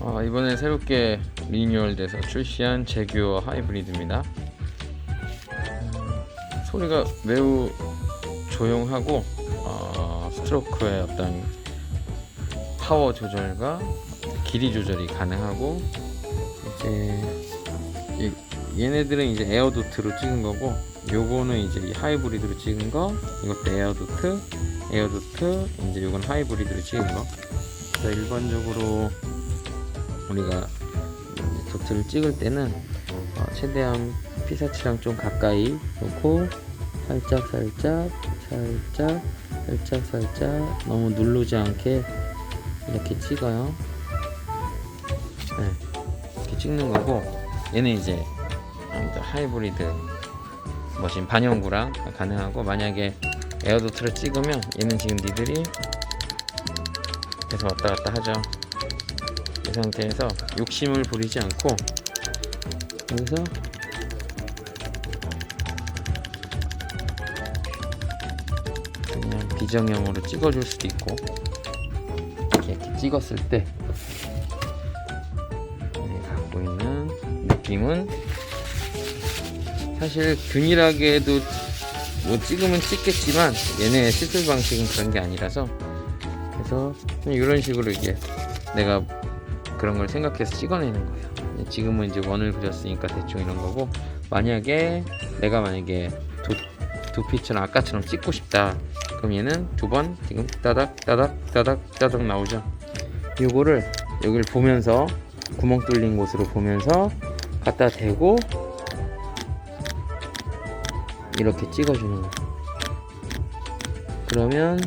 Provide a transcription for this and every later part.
어, 이번에 새롭게 리뉴얼돼서 출시한 제규어 하이브리드입니다. 음, 소리가 매우 조용하고 어, 스트로크의 어떤 파워 조절과 길이 조절이 가능하고 이제 이- 얘네들은 이제 에어도트로 찍은 거고 요거는 이제 이 하이브리드로 찍은 거 이것도 에어도트 에어도트 이제 요건 하이브리드로 찍은 거 일반적으로 우리가 도트를 찍을 때는 어, 최대한 피사치랑 좀 가까이 놓고 살짝 살짝 살짝 살짝 살짝 너무 누르지 않게 이렇게 찍어요. 네, 이렇게 찍는 거고 얘는 이제 하이브리드 머신 반영구랑 가능하고 만약에 에어도트를 찍으면 얘는 지금 니들이 계속 왔다 갔다 하죠. 이 상태에서 욕심을 부리지 않고 여기서 그냥 비정형으로 찍어줄 수도 있고 이렇게, 찍었을 때 갖고 있는 느낌은 사실 균일하게도 뭐 찍으면 찍겠지만 얘네 시술 방식은 그런 게 아니라서 그래서 좀 이런 식으로 이게 내가 그런 걸 생각해서 찍어내는 거예요. 지금은 이제 원을 그렸으니까 대충 이런 거고 만약에 내가 만약에 두, 두피처럼 아까처럼 찍고 싶다. 그럼 얘는 두 번 지금 따닥 따닥 따닥 따닥 나오죠? 요거를 여기를 보면서 구멍 뚫린 곳으로 보면서 갖다 대고 이렇게 찍어주는 거 그러면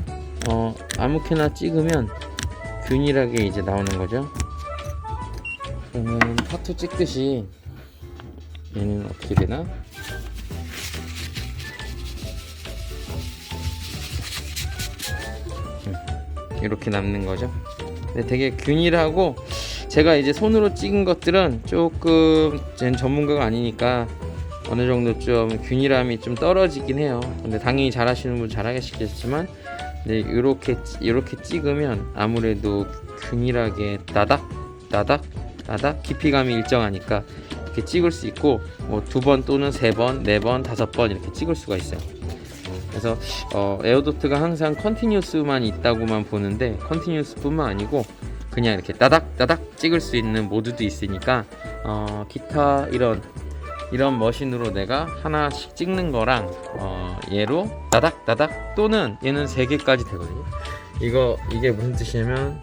어 아무렇게나 찍으면 균일하게 이제 나오는 거죠 그러면 타투 찍듯이 얘는 어떻게 되나? 음, 이렇게 남는 거죠. 근데 되게 균일하고 제가 이제 손으로 찍은 것들은 조금 제 전문가가 아니니까 어느 정도 좀 균일함이 좀 떨어지긴 해요. 근데 당연히 잘하시는 분 잘하시겠지만 근데 이렇게 이렇게 찍으면 아무래도 균일하게 따닥 따닥 따닥 깊이감이 일정하니까 이렇게 찍을 수 있고 뭐 두 번 또는 세 번, 네 번, 다섯 번 이렇게 찍을 수가 있어요. 그래서 어, 에어도트가 항상 컨티뉴스만 있다고만 보는데 컨티뉴스뿐만 아니고 그냥 이렇게 따닥 따닥 찍을 수 있는 모드도 있으니까 어, 기타 이런 이런 머신으로 내가 하나씩 찍는 거랑 어, 얘로 따닥 따닥 또는 얘는 세 개까지 되거든요. 이거 이게 무슨 뜻이냐면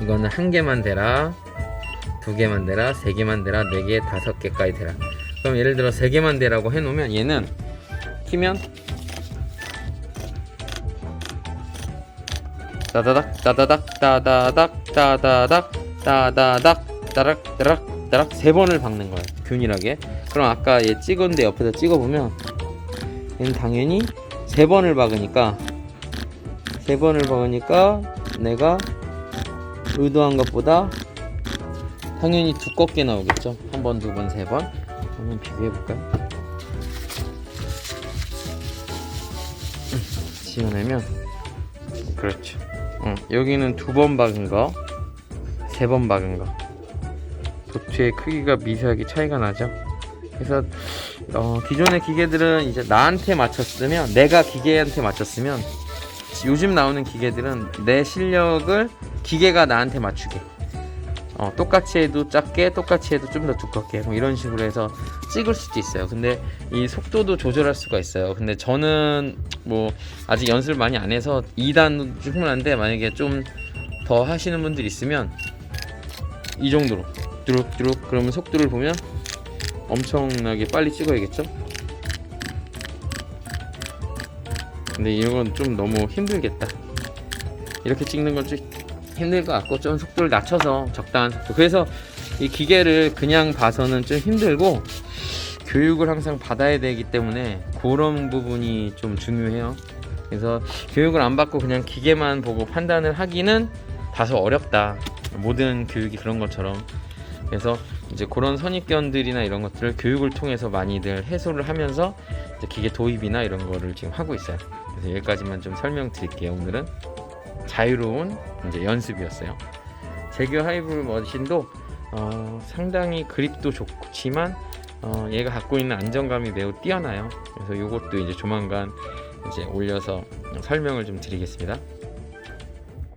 이거는 한 개만 대라 두 개만 대라, 세 개만 대라, 네 개, 다섯 개까지 대라. 그럼 예를 들어 세 개만 대라고 해놓으면 얘는 키면 따다닥 따다닥 따다닥 따다닥 따다닥 따락 따락 따락 세 번을 박는 거예요. 균일하게. 그럼 아까 얘 찍었는데 옆에서 찍어보면 얘는 당연히 세 번을 박으니까 세 번을 박으니까 내가 의도한 것보다 당연히 두껍게 나오겠죠. 한 번, 두 번, 세 번. 한번 비교해 볼까요? 지어내면 그렇죠. 응, 여기는 두 번 박은 거, 세 번 박은 거. 도트의 크기가 미세하게 차이가 나죠. 그래서 어, 기존의 기계들은 이제 나한테 맞췄으면 내가 기계한테 맞췄으면 요즘 나오는 기계들은 내 실력을 기계가 나한테 맞추게 어, 똑같이 해도 작게 똑같이 해도 좀 더 두껍게 뭐 이런 식으로 해서 찍을 수도 있어요. 근데 이 속도도 조절할 수가 있어요. 근데 저는 뭐 아직 연습을 많이 안 해서 2단 충분한데 만약에 좀 더 하시는 분들 있으면 이 정도로 뚜룩뚜룩 그러면 속도를 보면 엄청나게 빨리 찍어야겠죠? 근데 이건 좀 너무 힘들겠다. 이렇게 찍는 건 좀 힘들 것 같고 좀 속도를 낮춰서 적당한 속도. 그래서 이 기계를 그냥 봐서는 좀 힘들고 교육을 항상 받아야 되기 때문에 그런 부분이 좀 중요해요. 그래서 교육을 안 받고 그냥 기계만 보고 판단을 하기는 다소 어렵다. 모든 교육이 그런 것처럼. 그래서 이제 그런 선입견들이나 이런 것들을 교육을 통해서 많이들 해소를 하면서 기계 도입이나 이런 거를 지금 하고 있어요. 그래서 여기까지만 좀 설명드릴게요. 오늘은 자유로운 이제 연습이었어요. 제규 하이브리 머신도 어, 상당히 그립도 좋지만 어, 얘가 갖고 있는 안정감이 매우 뛰어나요. 그래서 이것도 이제 조만간 이제 올려서 설명을 좀 드리겠습니다.